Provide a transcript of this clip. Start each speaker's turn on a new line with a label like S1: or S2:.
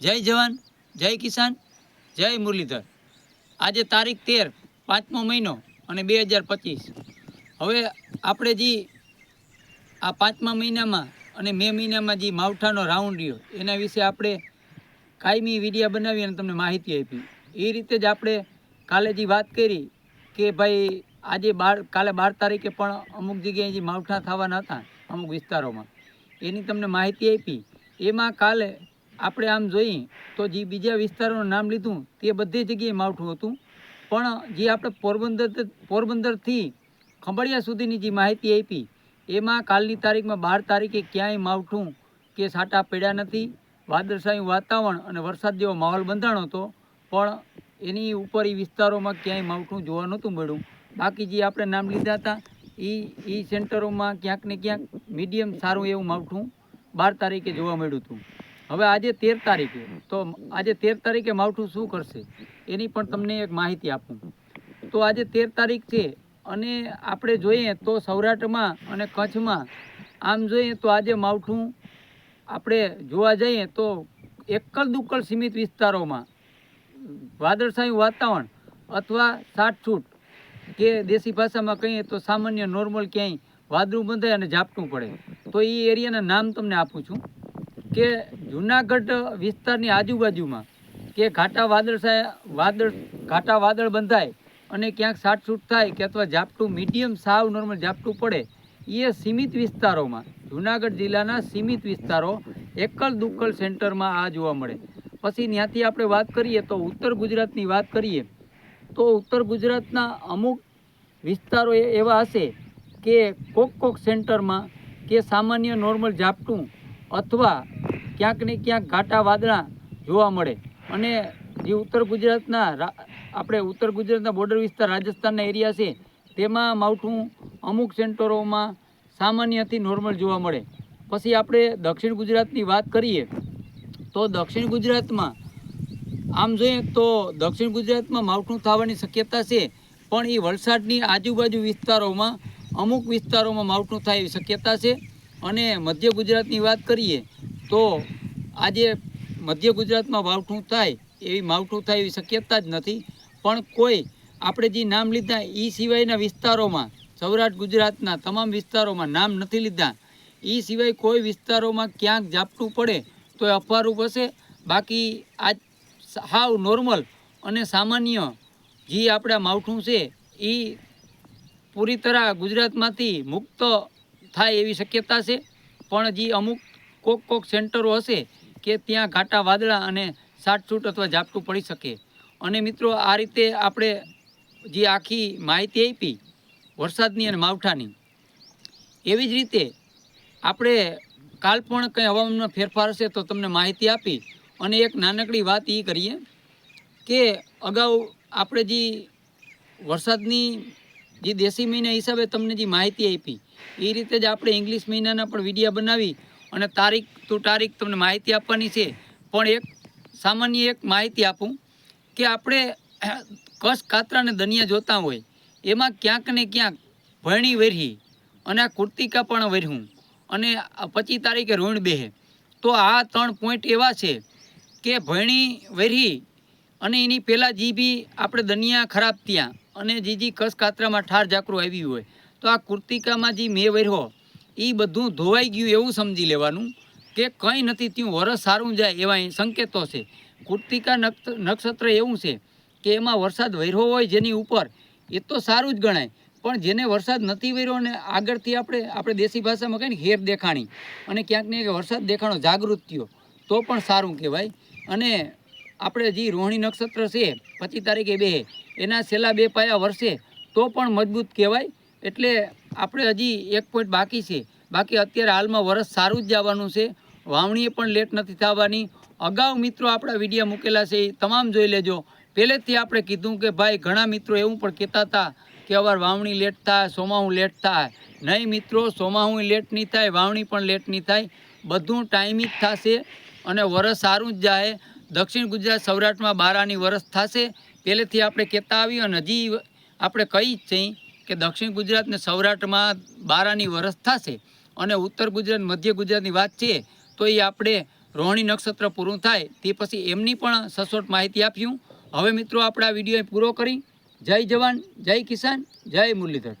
S1: જય જવાન, જય કિસાન, જય મુરલીધર. આજે તારીખ તેર, પાંચમો મહિનો અને બે હજાર પચીસ. હવે આપણે જે આ પાંચમા મહિનામાં અને મે મહિનામાં જે માવઠાનો રાઉન્ડ રહ્યો. એના વિશે આપણે કાયમી વિડીયા બનાવી અને તમને માહિતી આપી. એ રીતે જ આપણે કાલે જે વાત કરી કે ભાઈ આજે બાર, કાલે બાર તારીખે પણ અમુક જગ્યાએ જે માવઠા થવાના હતા, અમુક વિસ્તારોમાં. એની તમને માહિતી આપી. એમાં કાલે આપણે આમ જોઈએ તો જે બીજા વિસ્તારોનું નામ લીધું તે બધી જગ્યાએ માવઠું હતું. પણ જે આપણે પોરબંદર પોરબંદરથી ખંભાળિયા સુધીની જે માહિતી આપી, એમાં કાલની તારીખમાં બાર તારીખે ક્યાંય માવઠું કે સાટા પડ્યા નથી. વાદળછાયું વાતાવરણ અને વરસાદ જેવો માહોલ બંધાણો હતો, પણ એની ઉપર એ વિસ્તારોમાં ક્યાંય માવઠું જોવા નહોતું મળ્યું. બાકી જે આપણે નામ લીધા હતા એ એ સેન્ટરોમાં ક્યાંક ને ક્યાંક મીડિયમ સારું એવું માવઠું બાર તારીખે જોવા મળ્યું હતું. હવે આજે તેર તારીખે, તો આજે તેર તારીખે માવઠું શું કરશે? એની પણ તમને એક માહિતી આપું. તો આજે તેર તારીખ છે, અને આપણે જોઈએ તો સૌરાષ્ટ્રમાં અને કચ્છમાં, આમ જોઈએ તો આજે માવઠું આપણે જોવા જઈએ તો એકલ દુક્કલ સીમિત વિસ્તારોમાં, વાદળછાયું વાતાવરણ અથવા છૂટ કે દેશી ભાષામાં કહીએ તો સામાન્ય નોર્મલ ક્યાંય વાદળું બંધાય અને ઝાપટું પડે. તો એ એરિયાના નામ તમને આપું છું. કે જુનાગઢ વિસ્તારની આજુબાજુમાં કે ઘાટા વાદળ વાદળ, ઘાટા વાદળ બંધાય અને ક્યાંક સાટસૂટ થાય કે અથવા ઝાપટું મીડિયમ સાવ નોર્મલ ઝાપટું પડે એ સીમિત વિસ્તારોમાં, જુનાગઢ જિલ્લાના સીમિત વિસ્તારો એકલ દુક્કલ સેન્ટરમાં આ જોવા મળે. પછી ત્યાંથી આપણે વાત કરીએ તો ઉત્તર ગુજરાતની વાત કરીએ, તો ઉત્તર ગુજરાતના અમુક વિસ્તારો એવા હશે કે કોક કોક સેન્ટરમાં કે સામાન્ય નોર્મલ ઝાપટું અથવા ક્યાંક ને ક્યાંક ઘાટા વાદળા જોવા મળે. અને જે ઉત્તર ગુજરાતના આપણે ઉત્તર ગુજરાતના બોર્ડર વિસ્તાર રાજસ્થાનના એરિયા છે, તેમાં માવઠું અમુક સેન્ટરોમાં સામાન્યથી નોર્મલ જોવા મળે. પછી આપણે દક્ષિણ ગુજરાતની વાત કરીએ, તો દક્ષિણ ગુજરાતમાં, આમ જોઈએ તો દક્ષિણ ગુજરાતમાં માવઠું થવાની શક્યતા છે, પણ એ વલસાડની આજુબાજુ વિસ્તારોમાં, અમુક વિસ્તારોમાં માવઠું થાય શક્યતા છે. અને મધ્ય ગુજરાતની વાત કરીએ તો આજે મધ્ય ગુજરાતમાં માવઠું થાય એવી માવઠું થાય એવી શક્યતા જ નથી. પણ કોઈ આપણે જે નામ લીધા એ સિવાયના વિસ્તારોમાં, સૌરાષ્ટ્ર ગુજરાતના તમામ વિસ્તારોમાં નામ નથી લીધા. એ સિવાય કોઈ વિસ્તારોમાં ક્યાંક ઝાપટું પડે તો એ અફવારૂપ હશે બાકી આજ હાવ નોર્મલ અને સામાન્ય જે આપણા માવઠું છે એ પૂરી તરહ ગુજરાતમાંથી મુક્ત થાય એવી શક્યતા છે. પણ જે અમુક કોક કોક સેન્ટરો હશે કે ત્યાં ઘાટા વાદળા અને સાટછૂટ અથવા ઝાપટું પડી શકે. અને મિત્રો, આ રીતે આપણે જે આખી માહિતી આપી, વરસાદની અને માવઠાની, એવી જ રીતે આપણે કાલ પણ કંઈ હવામાનમાં ફેરફાર હશે તો તમને માહિતી આપી અને એક નાનકડી વાત એ કરીએ કે અગાઉ આપણે જે વરસાદની જે દેશી મહિના હિસાબે તમને જે માહિતી આપી એ રીતે જ આપણે ઇંગ્લિશ મહિનાના પણ વિડીયા બનાવી અને તારીખ ટુ તારીખ તમને માહિતી આપવાની છે. પણ એક, સામાન્ય એક માહિતી આપું કે આપણે કસ, કાતરા અને દનિયા જોતા હોય, એમાં ક્યાંક ને ક્યાંક ભરણી વેરહી અને આ કુર્તિકા પણ વેરહું અને પચીસ તારીખે ઋણ બેહે. તો આ ત્રણ પોઈન્ટ એવા છે કે ભરણી વેરહી અને એની પહેલાં જે બી આપણે દનિયા ખરાબ ત્યાં અને જે જી કસ કાતરામાં ઠાર ઝાકરું આવ્યું હોય, તો આ કુર્તિકામાં જે મેં વેર્યો એ બધું ધોવાઈ ગયું એવું સમજી લેવાનું કે કંઈ નથી, ત્યાં વરસ સારું જાય એવા સંકેતો છે. કુર્તિકા નક્ષત્ર એવું છે કે એમાં વરસાદ વહેરો હોય જેની ઉપર, એ તો સારું જ ગણાય. પણ જેને વરસાદ નથી વર્યો ને આગળથી આપણે આપણે દેશી ભાષામાં કહીએ ને હેર દેખાણી. અને ક્યાંક ને વરસાદ દેખાણો જાગૃત થયો, તો પણ સારું કહેવાય. અને આપણે જે રોહિણી નક્ષત્ર છે, પચીસ તારીખે બે, એના છેલ્લા બે પાયા વર્ષે તો પણ મજબૂત કહેવાય. એટલે આપણે હજી એક પોઈન્ટ બાકી છે. બાકી અત્યારે હાલમાં વરસ સારું જ જવાનું છે. વાવણીએ પણ લેટ નથી થવાની. અગાઉ મિત્રો આપણા વિડીયા મૂકેલા છે, એ તમામ જોઈ લેજો. પહેલેથી આપણે કીધું કે ભાઈ, ઘણા મિત્રો એવું પણ કહેતા હતા કે અવાર વાવણી લેટ થાય, સોમાહું લેટ થાય. નહીં મિત્રો સોમાહું લેટ નહીં થાય, વાવણી પણ લેટ નહીં થાય. બધું ટાઈમિંગ જ થશે અને વરસ સારું જ જાય દક્ષિણ ગુજરાત, સૌરાષ્ટ્રમાં બારાની વરસ થશે. પહેલેથી આપણે કહેતા આવી અને હજી આપણે કહી જ છીએ કે દક્ષિણ ગુજરાત ને સૌરાષ્ટ્રમાં બારાની વરસ થશે. અને ઉત્તર ગુજરાત, મધ્ય ગુજરાતની વાત છે, તો એ આપણે રોહિણી નક્ષત્ર પૂરું થાય, તે પછી એમની પણ સચોટ માહિતી આપ્યું. હવે મિત્રો આપણે આ વીડિયો પૂરો કરી. જય જવાન, જય કિસાન, જય મુરલીધર.